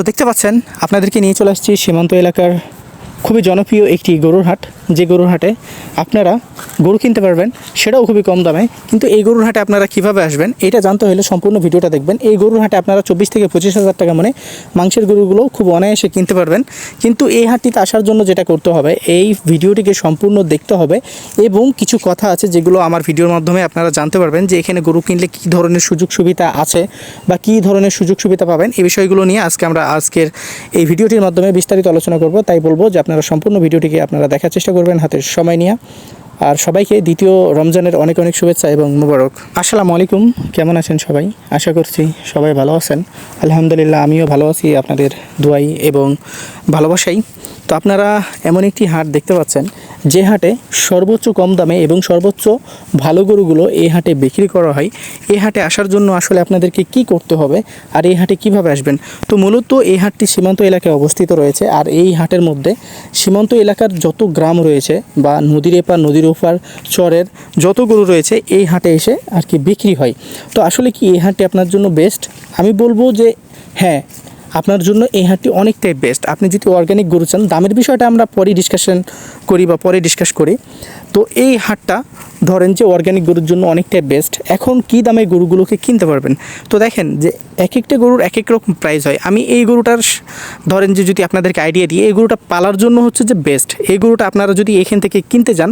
তো দেখতে পাচ্ছেন আপনাদেরকে নিয়ে চলে আসছি সীমান্ত এলাকার খুবই জনপ্রিয় একটি গরুর হাট, যে গরুর হাটে আপনারা গরু কিনতে পারবেন, সেটাও খুবই কম দামে। কিন্তু এই গরুর হাটে আপনারা কীভাবে আসবেন, এটা জানতে হলে সম্পূর্ণ ভিডিওটা দেখবেন। এই গরুর হাটে আপনারা চব্বিশ থেকে পঁচিশ হাজার টাকা মানে মাংসের গরুগুলো খুব অনায়াসে কিনতে পারবেন। কিন্তু এই হাটটিতে আসার জন্য যেটা করতে হবে, এই ভিডিওটিকে সম্পূর্ণ দেখতে হবে এবং কিছু কথা আছে যেগুলো আমার ভিডিওর মাধ্যমে আপনারা জানতে পারবেন যে এখানে গরু কিনলে কী ধরনের সুযোগ সুবিধা আছে বা কী ধরনের সুযোগ সুবিধা পাবেন। এই বিষয়গুলো নিয়ে আজকে আমরা আজকের এই ভিডিওটির মাধ্যমে বিস্তারিত আলোচনা করব। তাই বলব যে আপনারা সম্পূর্ণ ভিডিওটিকে আপনারা দেখার চেষ্টা করবেন হাতের সময় নিয়ে। আর সবাইকে দ্বিতীয় রমজানের অনেক অনেক শুভেচ্ছা এবং মুবারক। আসসালামু আলাইকুম, কেমন আছেন সবাই? আশা করছি সবাই ভালো আছেন। আলহামদুলিল্লাহ, আমিও ভালো আছি আপনাদের দোয়াই এবং ভালোবাসাই। তো আপনারা এমন একটি হাট দেখতে পাচ্ছেন যে হাটে সর্বোচ্চ কম দামে এবং সর্বোচ্চ ভালো গরুগুলো এই হাটে বিক্রি করা হয়, এই হাটে আসার জন্য আসলে আপনাদেরকে কি করতে হবে আর এই হাটে কীভাবে আসবেন? তো মূলত এই হাটটি সীমান্ত এলাকায় অবস্থিত রয়েছে আর এই হাটের মধ্যে সীমান্ত এলাকার যত গ্রাম রয়েছে বা নদীর এপার, নদীর ওপার, চরের যত গরু রয়েছে এই হাটে এসে আর কি বিক্রি হয়। তো আসলে কি এই হাটটি আপনার জন্য বেস্ট আমি বলব যে হ্যাঁ আপনার জন্য এই হাটটি অনেকটাই বেস্ট আপনি যদি অর্গ্যানিক গরু চান, দামের বিষয়টা আমরা পরে ডিসকাশন করি বা পরে ডিসকাস করি। তো এই হাটটা ধরেন যে অর্গানিক গরুর জন্য অনেকটাই বেস্ট এখন কি দামে গরুগুলোকে কিনতে পারবেন? তো দেখেন যে এক একটা গরুর এক এক রকম প্রাইস হয়। আমি এই গরুটার ধরেন যে যদি আপনাদেরকে আইডিয়া দিই, এই গরুটা পালার জন্য হচ্ছে যে বেস্ট এই গরুটা আপনারা যদি এখান থেকে কিনতে যান,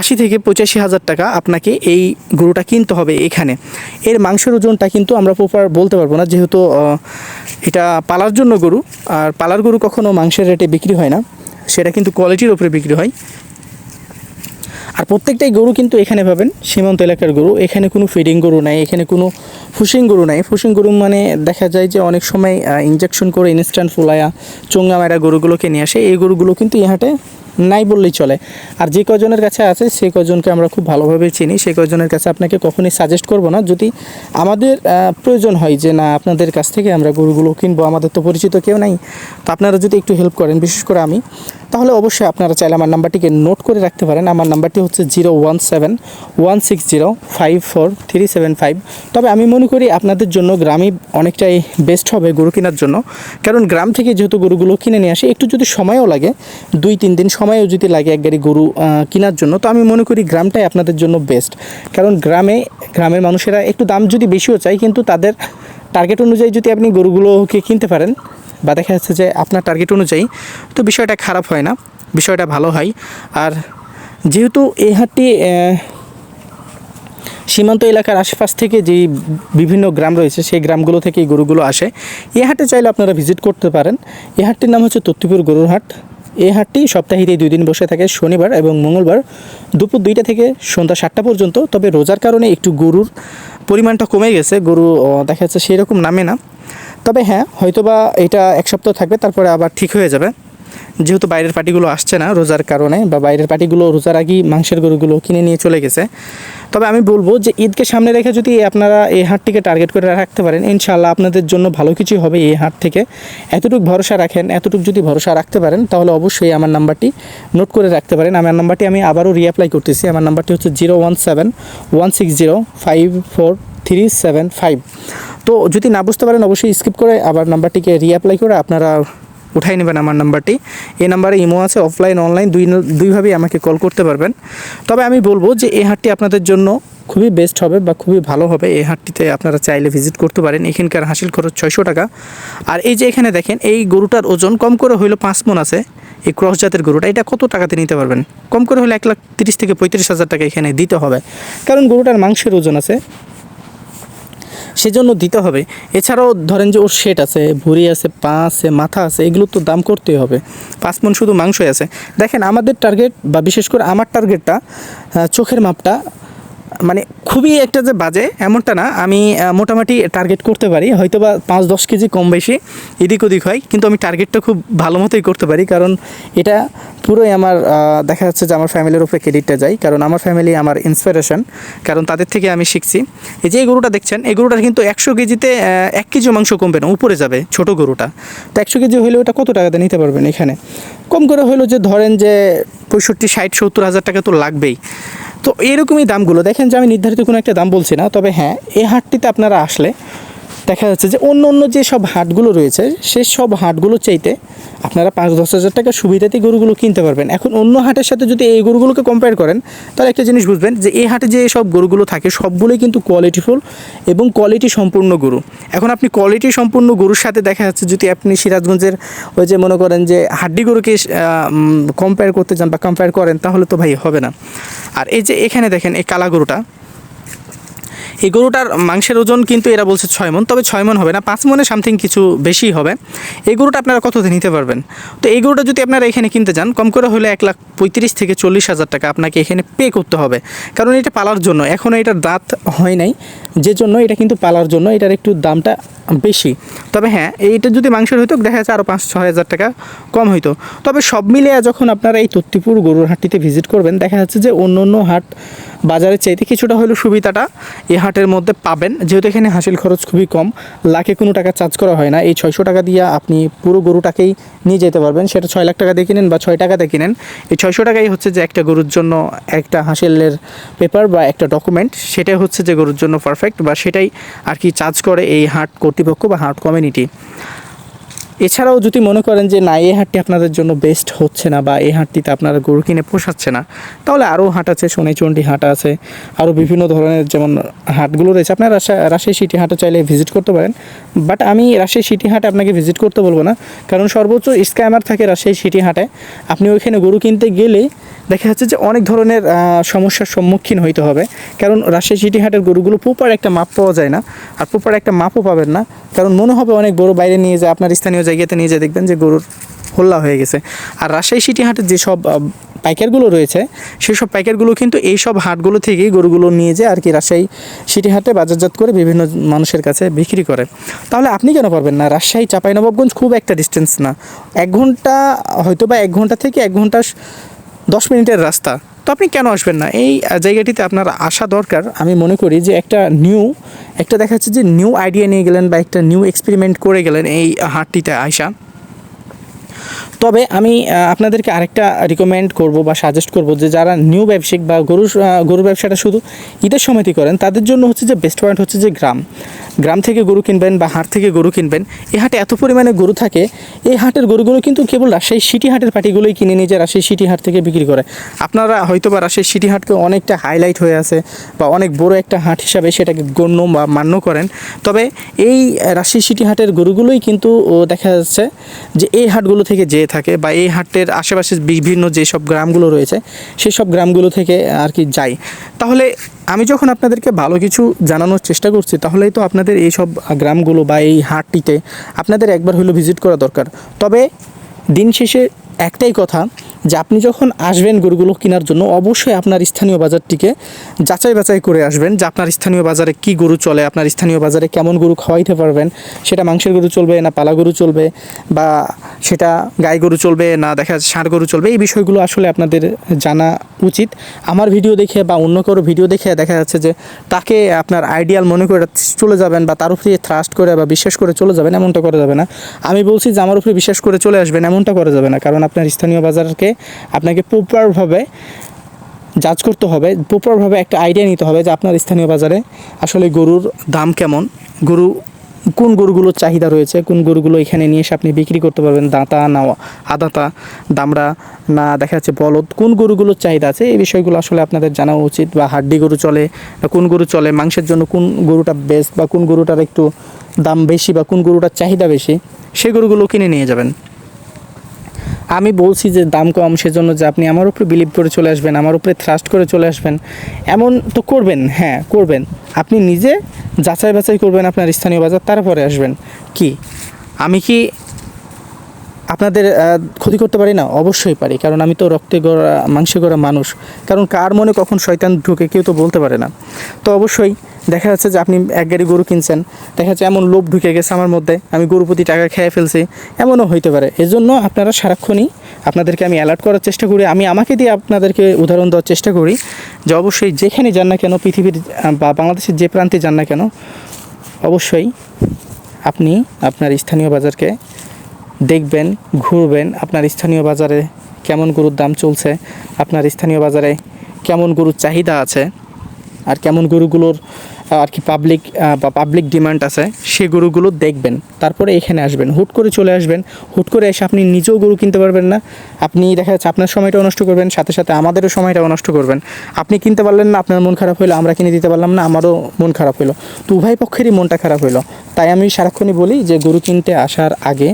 আশি থেকে পঁচাশি হাজার টাকা আপনাকে এই গরুটা কিনতে হবে এখানে। এর মাংসের ওজনটা কিন্তু আমরা প্রপার বলতে পারব না, যেহেতু এটা পালার জন্য গরু, আর পালার গরু কখনো মাংসের রেটে বিক্রি হয় না। সেটা কিন্তু কোয়ালিটির ওপরে বিক্রি হয়। আর প্রত্যেকটাই গরু কিন্তু এখানে পাবেন, সীমান্ত এলাকার গরু। এখানে কোনো ফিডিং গরু নাই, এখানে কোনো ফুসিং গরু নাই। ফুসিং গরু মানে দেখা যায় যে অনেক সময় ইঞ্জেকশন করে ইনস্ট্যান্ট ফুলায়া চোঙ্গা মেরা গরুগুলোকে নিয়ে আসে। এই গরুগুলো কিন্তু এই হাটে নাই বললেই চলে। আর যে কজনের কাছে আছে, সেই কজনকে আমরা খুব ভালোভাবে চিনি। সেই কজনের কাছে আপনাকে কখনোই সাজেস্ট করব না। যদি আমাদের প্রয়োজন হয় যে, না, আপনাদের কাছ থেকে আমরা গরুগুলো কিনবো, আমাদের তো পরিচিত কেউ নাই। তো আপনারা যদি একটু হেল্প করেন, বিশেষ করে আমি, তাহলে অবশ্যই আপনারা চাইলে আমার নাম্বারটিকে নোট করে রাখতে পারেন। আমার নাম্বারটি হচ্ছে zero one seven, one six zero, five four three seven five. তবে আমি মনে করি আপনাদের জন্য গ্রামই অনেকটাই বেস্ট হবে গরু কেনার জন্য। কারণ গ্রাম থেকে যেহেতু গরুগুলো কিনে নিয়ে আসে, একটু যদি সময়ও লাগে, দুই, তিন দিন সময়ও যদি লাগে এক গাড়ি গরু কেনার জন্য, তো আমি মনে করি গ্রামটাই আপনাদের জন্য বেস্ট কারণ গ্রামে, গ্রামের মানুষেরা একটু দাম যদি বেশিও চায়, কিন্তু তাদের টার্গেট অনুযায়ী যদি আপনি গরুগুলোকে কিনতে পারেন, বা দেখা যাচ্ছে যে আপনার টার্গেট অনুযায়ী, তো বিষয়টা খারাপ হয় না, বিষয়টা ভালো হয়। আর যেহেতু এই হাটটি সীমান্ত এলাকার আশেপাশ থেকে যে বিভিন্ন গ্রাম রয়েছে, সেই গ্রামগুলো থেকে এই গরুগুলো আসে। এ হাটে চাইলে আপনারা ভিজিট করতে পারেন। এ হাটটির নাম হচ্ছে তত্তিপুর গরুর হাট। এই হাটটি সপ্তাহে দুই দিন বসে থাকে শনিবার এবং মঙ্গলবার দুপুর দুইটা থেকে সন্ধ্যা সাতটা পর্যন্ত। তবে রোজার কারণে একটু গরুর পরিমাণটা কমে গেছে, গরু দেখা যাচ্ছে সেই রকম নামে না। তবে হ্যাঁ হয়তোবা এটা এক সপ্তাহ থাকবে, তারপরে আবার ঠিক হয়ে যাবে। যেহেতু বাইরের পার্টিগুলো আসছে না রোজার কারণে বা বাইরের পার্টিগুলো রোজার আগেই মাংসের গরুগুলো কিনে নিয়ে চলে গেছে। তবে আমি বলব যে ঈদকে সামনে রেখে যদি আপনারা এই হাটটিকে টার্গেট করে রাখতে পারেন ইনশাল্লাহ আপনাদের জন্য ভালো কিছু হবে এই হাট থেকে। এতটুকু ভরসা রাখেন, এতটুকু যদি ভরসা রাখতে পারেন, তাহলে অবশ্যই আমার নাম্বারটি নোট করে রাখতে পারেন। আমার নাম্বারটি আমি আবারও রিঅ্যাপ্লাই করতেছি। আমার নাম্বারটি হচ্ছে zero one seven one six zero five four three seven five. তো যদি না বুঝতে পারেন, অবশ্যই স্কিপ করে আবার নাম্বারটিকে রিঅ্যাপ্লাই করে আপনারা উঠাই নেবেন আমার নাম্বারটি। এই নাম্বারে ইমো আছে অফলাইন অনলাইন দুই দুইভাবেই আমাকে কল করতে পারবেন। তবে আমি বলব যে এই হাটটি আপনাদের জন্য খুবই বেস্ট হবে বা খুবই ভালো হবে। এই হাটটিতে আপনারা চাইলে ভিজিট করতে পারেন। এখানকার হাসিল খরচ ছয়শো টাকা। আর এই যে এখানে দেখেন, এই গরুটার ওজন কম করে হইল পাঁচ মন আছে। এই ক্রস জাতের গরুটা, এটা কত টাকাতে নিতে পারবেন? কম করে হলে এক লাখ তিরিশ থেকে পঁয়ত্রিশ হাজার টাকা এখানে দিতে হবে। কারণ গরুটার মাংসের ওজন আছে। সেজন্য দিতে হবে। এছাড়াও ধরেন যে ওর শেট আছে, ভুঁড়ি আছে, পা আছে, মাথা আছে, এগুলো তো দাম করতেই হবে। পাঁচ মন শুধু মাংসই আছে। দেখেন আমাদের টার্গেট বা বিশেষ করে আমার টার্গেটটা চোখের মাপটা মানে খুবই একটা যে বাজে, এমনটা না, আমি মোটামুটি টার্গেট করতে পারি হয়তো বা পাঁচ দশ কেজি কম বেশি, এদিক ওদিক হয়, কিন্তু আমি টার্গেটটা খুব ভালো মতোই করতে পারি, কারণ এটা পুরোই আমার দেখা যাচ্ছে যে আমার ফ্যামিলির উপরে ক্রেডিটটা যায়, কারণ আমার ফ্যামিলি আমার ইন্সপিরেশন কারণ তাদের থেকে আমি শিখছি। এই যে এই গরুটা দেখছেন, এই গরুটার কিন্তু একশো কেজিতে এক কেজি মাংস কমবে না, উপরে যাবে ছোট গরুটা। তো একশো কেজি হলে ওটা কত টাকাতে নিতে পারবেন এখানে? কম করে হলো যে ধরেন যে পঁয়ষট্টি, ষাট, সত্তর হাজার টাকা তো লাগবেই। তো এরকমই দামগুলো। দেখেন যে আমি নির্ধারিত কোনো একটা দাম বলছি না, তবে হ্যাঁ এই হাটটিতে আপনারা আসলে দেখা যাচ্ছে যে অন্য অন্য যে সব হাটগুলো রয়েছে, সে সব হাটগুলো চাইতে আপনারা পাঁচ দশ হাজার টাকা সুবিধাতে গরুগুলো কিনতে পারবেন। এখন অন্য হাটের সাথে যদি এই গরুগুলোকে কম্পেয়ার করেন, তাহলে একটা জিনিস বুঝবেন যে এই হাটে যে সব গরুগুলো থাকে, সবগুলোই কিন্তু কোয়ালিটিফুল এবং কোয়ালিটি সম্পূর্ণ গরু। এখন আপনি কোয়ালিটি সম্পূর্ণ গরুর সাথে দেখা যাচ্ছে, যদি আপনি সিরাজগঞ্জের ওই যে মনে করেন যে হাড্ডি গরুকে কম্পেয়ার করতে যান বা কম্পেয়ার করেন, তাহলে তো ভাই হবে না। আর এই যে এখানে দেখেন, এই কালা গরুটা এই গরুটার মাংসের ওজন কিন্তু এরা বলছে ছয় মন, তবে ছয় মন হবে না, পাঁচ মনে সামথিং কিছু বেশি হবে। এই গরুটা আপনারা কততে নিতে পারবেন? তো এই গরুটা যদি আপনারা এখানে কিনতে যান, কম করে হলে এক লাখ পঁয়ত্রিশ থেকে চল্লিশ হাজার টাকা আপনাকে এখানে পে করতে হবে। কারণ এটা পালার জন্য এখনও এটার দাঁত হয় নাই, যে জন্য এটা কিন্তু পালার জন্য এটার একটু দামটা বেশি। তবে হ্যাঁ এইটা যদি মাংসের হইতো, দেখা যাচ্ছে আরও পাঁচ ছ হাজার টাকা কম হইতো। তবে সব মিলিয়ে যখন আপনারা এই তত্তিপুর গরুর হাটটিতে ভিজিট করবেন, দেখা যাচ্ছে যে অন্য অন্য হাট বাজারের চাইতে কিছুটা হলেও সুবিধাটা এই হাটের মধ্যে পাবেন। যেহেতু এখানে হাসিল খরচ খুবই কম, লাখে কোনো টাকা চার্জ করা হয় না। এই ছয়শো টাকা দিয়ে আপনি পুরো গরুটাকেই নিয়ে যেতে পারবেন। সেটা ছয় লাখ টাকা দিয়ে কিনেন বা ছয় টাকাতে কিনেন। এই ছয়শো টাকাই হচ্ছে যে একটা গরুর জন্য একটা হাসিলের পেপার বা একটা ডকুমেন্ট। সেটাই হচ্ছে যে গরুর জন্য পারফেক্ট বা সেটাই আর কি চার্জ করে এই হাট কর্তৃপক্ষ বা হাট কমিউনিটি। এছাড়াও যদি মনে করেন যে, না, এই হাটটি আপনাদের জন্য বেস্ট হচ্ছে না বা এই হাটটিতে আপনারা গরু কিনে পোষাচ্ছে না, তাহলে আরও হাট আছে, সোনাইচন্ডী হাট আছে আরও বিভিন্ন ধরনের যেমন হাটগুলো রয়েছে। আপনারা রাজশা- রাজশাহী সিটি হাটে চাইলে ভিজিট করতে পারেন। বাট আমি রাজশাহী সিটি হাটে আপনাকে ভিজিট করতে বলব না। কারণ সর্বোচ্চ স্ক্যামার থাকে রাজশাহী সিটি হাটে। আপনি ওইখানে গরু কিনতে গেলে দেখা যাচ্ছে যে, অনেক ধরনের সমস্যার সম্মুখীন হইতে হবে। কারণ রাজশাহী সিটি হাটের গরুগুলো প্রপার একটা মাপ পাওয়া যায় না। আর প্রপার একটা মাপও পাবেন না। কারণ মনে হবে অনেক গরু বাইরে নিয়ে যায়, আপনার স্থানীয় জায়গাতে নিয়ে যায়, দেখবেন যে গরুর হোল্লা হয়ে গেছে। আর রাজশাহী সিটি হাটের যেসব পাইকারগুলো রয়েছে, সেসব পাইকারগুলো কিন্তু এই সব হাটগুলো থেকেই গরুগুলো নিয়ে যায় আর কি রাজশাহী সিটি হাটে বাজারজাত করে বিভিন্ন মানুষের কাছে বিক্রি করে। তাহলে আপনি কেন পারবেন না? রাজশাহী, চাঁপাইনবাবগঞ্জ খুব একটা ডিস্টেন্স না। এক ঘণ্টা হয়তো বা এক ঘণ্টা থেকে এক ঘণ্টা দশ মিনিটের রাস্তা। তো আপনি কেন আসবেন না? এই জায়গাটিতে আপনার আসা দরকার। আমি মনে করি যে একটা নিউ একটা দেখাচ্ছে যে নিউ আইডিয়া নিয়ে গেলেন বা একটা নিউ এক্সপেরিমেন্ট করে গেলেন এই হাটটিতে আয়সা তবে আমি আপনাদেরকে আরেকটা রিকমেন্ড করব বা সাজেস্ট করব যে যারা নিউ ব্যবসায়িক বা গরু গরু ব্যবসাটা শুধু ঈদের সময়তে করেন, তাদের জন্য হচ্ছে যে বেস্ট পয়েন্ট হচ্ছে যে গ্রাম। গ্রাম থেকে গরু কিনবেন বা হাট থেকে গরু কিনবেন, এই হাটে এত পরিমাণে গরু থাকে, এই হাটের গরুগুলো কিন্তু কেবল রাজশাহী সিটি হাটের পার্টিগুলোই কিনে নিয়ে যায়, রাজশাহী সিটি হাট থেকে বিক্রি করে। আপনারা হয়তো বা রাজশাহী সিটি হাটকে অনেকটা হাইলাইট হয়ে আছে বা অনেক বড় একটা হাট হিসাবে সেটাকে গণ্য বা মান্য করেন। তবে এই রাজশাহী সিটি হাটের গরুগুলোই কিন্তু দেখা যাচ্ছে যে এই হাটগুলো থেকে যেয়ে থাকে বা এই হাটের আশেপাশে বিভিন্ন যেসব গ্রামগুলো রয়েছে সেই সব গ্রামগুলো থেকে আর কি যাই। তাহলে আমি যখন আপনাদেরকে ভালো কিছু জানানোর চেষ্টা করছি, তাহলেই তো আপনাদের এই সব গ্রামগুলো বা এই হাটটিতে আপনাদের একবার হলেও ভিজিট করা দরকার। তবে দিন শেষে একটাই কথা যে আপনি যখন আসবেন গরুগুলো কেনার জন্য, অবশ্যই আপনার স্থানীয় বাজারটিকে যাচাই বাছাই করে আসবেন যে আপনার স্থানীয় বাজারে কি গরু চলে, আপনার স্থানীয় বাজারে কেমন গরু খাওয়াইতে পারবেন, সেটা মাংসের গরু চলবে না পালা গরু চলবে, বা সেটা গাই গরু চলবে না দেখা যাচ্ছে ষাঁড় গরু চলবে, এই বিষয়গুলো আসলে আপনাদের জানা উচিত। আমার ভিডিও দেখে বা অন্য কারও ভিডিও দেখে দেখা যাচ্ছে যে তাকে আপনার আইডিয়াল মনে করে চলে যাবেন বা তার উপরে থ্রাস্ট করে বা বিশ্বাস করে চলে যাবেন, এমনটা করা যাবে না। আমি বলছি যে আমার উপরে বিশ্বাস করে চলে আসবেন, এমনটা করা যাবে না, কারণ আপনার স্থানীয় বাজারকে আপনাকে প্রপারভাবে জাজ করতে হবে প্রপারভাবে একটা আইডিয়া নিতে হবে যে আপনার স্থানীয় বাজারে আসলে গরুর দাম কেমন, গরু কোন গরুগুলোর চাহিদা রয়েছে, কোন গরুগুলো এখানে নিয়ে এসে আপনি বিক্রি করতে পারবেন, দাঁতা না আদাতা দামড়া, না দেখা যাচ্ছে বলদ, কোন গরুগুলোর চাহিদা আছে, এই বিষয়গুলো আসলে আপনাদের জানা উচিত বা হাড্ডি গরু চলে না কোন গরু চলে, মাংসের জন্য কোন গরুটা বেস্ট বা কোন গরুটার একটু দাম বেশি বা কোন গরুটার চাহিদা বেশি সেই গরুগুলো কিনে নিয়ে যাবেন। আমি বলছি যে দাম কম সেজন্য যে আপনি আমার উপরে বিলিভ করে চলে আসবেন, আমার উপরে থ্রাস্ট করে চলে আসবেন, এমন তো করবেন হ্যাঁ করবেন। আপনি নিজে যাচাই বাছাই করবেন আপনার স্থানীয় বাজার, তারপরে আসবেন। কি? আমি কি আপনাদের ক্ষতি করতে পারি না? অবশ্যই পারি, কারণ আমি তো রক্তে গড়া, মাংসে গড়া মানুষ। কারণ কার মনে কখন শয়তান ঢুকে কেউ তো বলতে পারে না। তো অবশ্যই দেখা যাচ্ছে যে আপনি এক গাড়ি গরু কিনছেন, দেখা যাচ্ছে এমন লোভ ঢুকে গেছে আমার মধ্যে, আমি গরু প্রতি টাকা খেয়ে ফেলছি, এমনও হইতে পারে। এজন্য আপনারা সারাক্ষণই আপনাদেরকে আমি অ্যালার্ট করার চেষ্টা করি, আমি আমাকে দিয়ে আপনাদেরকে উদাহরণ দেওয়ার চেষ্টা করি, যে অবশ্যই যেখানে যান না কেন, পৃথিবীর বা বাংলাদেশের যে প্রান্তে যান না কেন, অবশ্যই আপনি আপনার স্থানীয় বাজারকে দেখবেন, ঘুরবেন আপনার স্থানীয় বাজারে কেমন গরুর দাম চলছে, আপনার স্থানীয় বাজারে কেমন গরুর চাহিদা আছে, আর কেমন গরুগুলোর আর কি পাবলিক বা পাবলিক ডিমান্ড আছে, সে গরুগুলো দেখবেন। তারপরে এখানে আসবেন। হুট করে চলে আসবেন। হুট করে এসে আপনি নিজেও গরু কিনতে পারবেন না। আপনি দেখা যাচ্ছে আপনার সময়টাও নষ্ট করবেন, সাথে সাথে আমাদেরও সময়টাও নষ্ট করবেন। আপনি কিনতে পারলেন না, আপনার মন খারাপ হলো আমরা কিনে দিতে পারলাম না, আমারও মন খারাপ হলো তো উভয় পক্ষেরই মনটা খারাপ হলো তাই আমি সারাক্ষণই বলি যে গরু কিনতে আসার আগে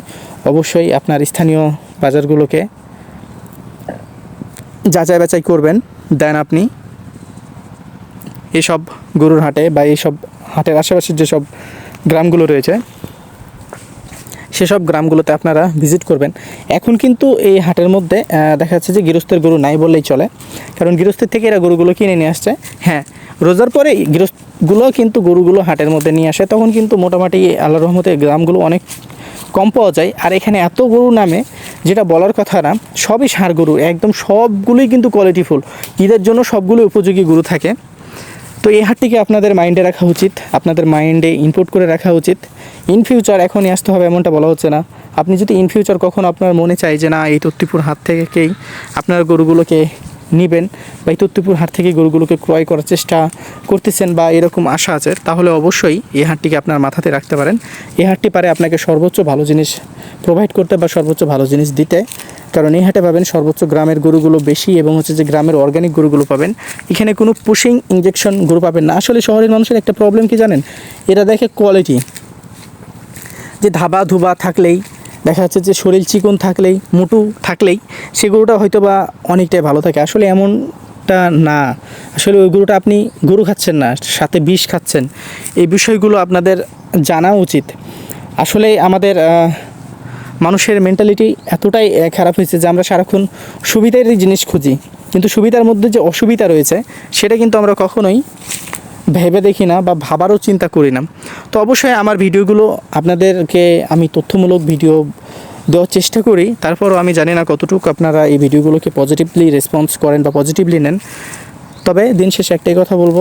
অবশ্যই আপনার স্থানীয় বাজারগুলোকে যাচাই বাছাই করবেন। দেন আপনি এসব গরুর হাটে বা এইসব হাটের আশেপাশের যেসব গ্রামগুলো রয়েছে, সেসব গ্রামগুলোতে আপনারা ভিজিট করবেন। এখন কিন্তু এই হাটের মধ্যে দেখা যাচ্ছে যে গৃহস্থের গরু নাই বললেই চলে। কারণ গৃহস্থের থেকে এরা গরুগুলো কিনে নিয়ে আসছে। হ্যাঁ রোজার পরে গৃহস্থগুলো কিন্তু গরুগুলো হাটের মধ্যে নিয়ে আসে। তখন কিন্তু মোটামুটি আল্লাহ রহমতে গ্রামগুলো অনেক কম পাওয়া যায়। আর এখানে এত গরু নামে যেটা বলার কথা না, সবই ষাঁড় গরু। একদম সবগুলোই কিন্তু কোয়ালিটিফুল ঈদের জন্য সবগুলোই উপযোগী গরু থাকে। তো এই হারটিকে আপনাদের মাইন্ডে রাখা উচিত, আপনাদের মাইন্ডে ইনপুট করে রাখা উচিত। ইন ফিউচার এখনই আসতে হবে এমনটা বলা হচ্ছে না। আপনি যদি ইন ফিউচার কখনো আপনার মনে চাই যে না, এই তত্তিপুর হাত থেকেই আপনার গরুগুলোকে নেবেন বা এই তত্তিপুর হাট থেকে গরুগুলোকে ক্রয় করার চেষ্টা করতেছেন বা এরকম আশা আছে, তাহলে অবশ্যই এই হাটটিকে আপনার মাথাতে রাখতে পারেন। এই হাটটি পারে আপনাকে সর্বোচ্চ ভালো জিনিস প্রোভাইড করতে বা সর্বোচ্চ ভালো জিনিস দিতে। কারণ এই হাটে পাবেন সর্বোচ্চ গ্রামের গরুগুলো বেশি এবং হচ্ছে যে গ্রামের অর্গানিক গরুগুলো পাবেন। এখানে কোনো পুশিং ইঞ্জেকশন গরু পাবেন না। আসলে শহরের মানুষের একটা প্রবলেম কি জানেন? এরা দেখে কোয়ালিটি যে ধাবা ধুবা থাকলেই, দেখা যাচ্ছে যে শরীর চিকন থাকলেই, মোটু থাকলেই, সে গরুটা হয়তো বা অনেকটাই ভালো থাকে। আসলে এমনটা না। আসলে ওই গরুটা আপনি গরু খাচ্ছেন না, সাথে বিষ খাচ্ছেন। এই বিষয়গুলো আপনাদের জানা উচিত। আসলে আমাদের মানুষের মেন্টালিটি এতটাই খারাপ হয়েছে যে আমরা সারাক্ষণ সুবিধারই জিনিস খুঁজি। কিন্তু সুবিধার মধ্যে যে অসুবিধা রয়েছে, সেটা কিন্তু আমরা কখনোই ভেবে দেখি না বা ভাবারও চিন্তা করি না। তো অবশ্যই আমার ভিডিওগুলো আপনাদেরকে আমি তথ্যমূলক ভিডিও দেওয়ার চেষ্টা করি। তারপরও আমি জানি না কতটুকু আপনারা এই ভিডিওগুলোকে পজিটিভলি রেসপন্স করেন বা পজিটিভলি নেন। তবে দিন শেষে একটাই কথা বলব,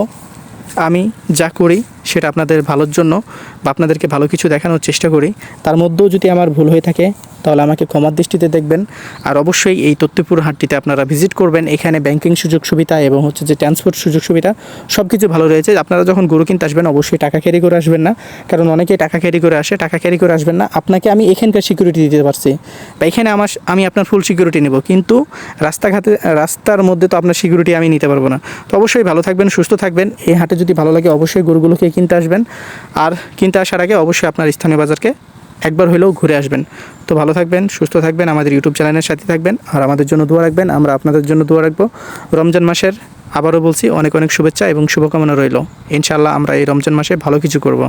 আমি যা করি সেটা আপনাদের ভালোর জন্য বা আপনাদেরকে ভালো কিছু দেখানোর চেষ্টা করি। তার মধ্যেও যদি আমার ভুল হয়ে থাকে, তাহলে আমাকে ক্ষমার দৃষ্টিতে দেখবেন। আর অবশ্যই এই তত্ত্বপুর হাটটিতে আপনারা ভিজিট করবেন। এখানে ব্যাংকিং সুযোগ সুবিধা এবং হচ্ছে যে ট্রান্সপোর্ট সুযোগ সুবিধা সব কিছু ভালো রয়েছে। আপনারা যখন গরু কিনতে আসবেন, অবশ্যই টাকা ক্যারি করে আসবেন না। কারণ অনেকেই টাকা ক্যারি করে আসে, টাকা ক্যারি করে আসবেন না। আপনাকে আমি এখানকার সিকিউরিটি দিতে পারছি। বা এখানে আমার আমি আপনার ফুল সিকিউরিটি নেব। কিন্তু রাস্তাঘাটে, রাস্তার মধ্যে তো আপনার সিকিউরিটি আমি নিতে পারব না। তো অবশ্যই ভালো থাকবেন, সুস্থ থাকবেন। এই হাটে যদি ভালো লাগে, অবশ্যই গরুগুলোকে কিনতে আসবেন। আর কিনতে আসার আগে অবশ্যই আপনার স্থানীয় বাজারকে একবার হলেও ঘুরে আসবেন। তো ভালো থাকবেন, সুস্থ থাকবেন, আমাদের ইউটিউব চ্যানেলের সাথে থাকবেন। আর আমাদের জন্য দোয়া রাখবেন, আমরা আপনাদের জন্য দোয়া রাখব। রমজান মাসের আবারও বলছি, অনেক অনেক শুভেচ্ছা এবং শুভকামনা রইল। ইনশাআল্লাহ আমরা এই রমজান মাসে ভালো কিছু করব।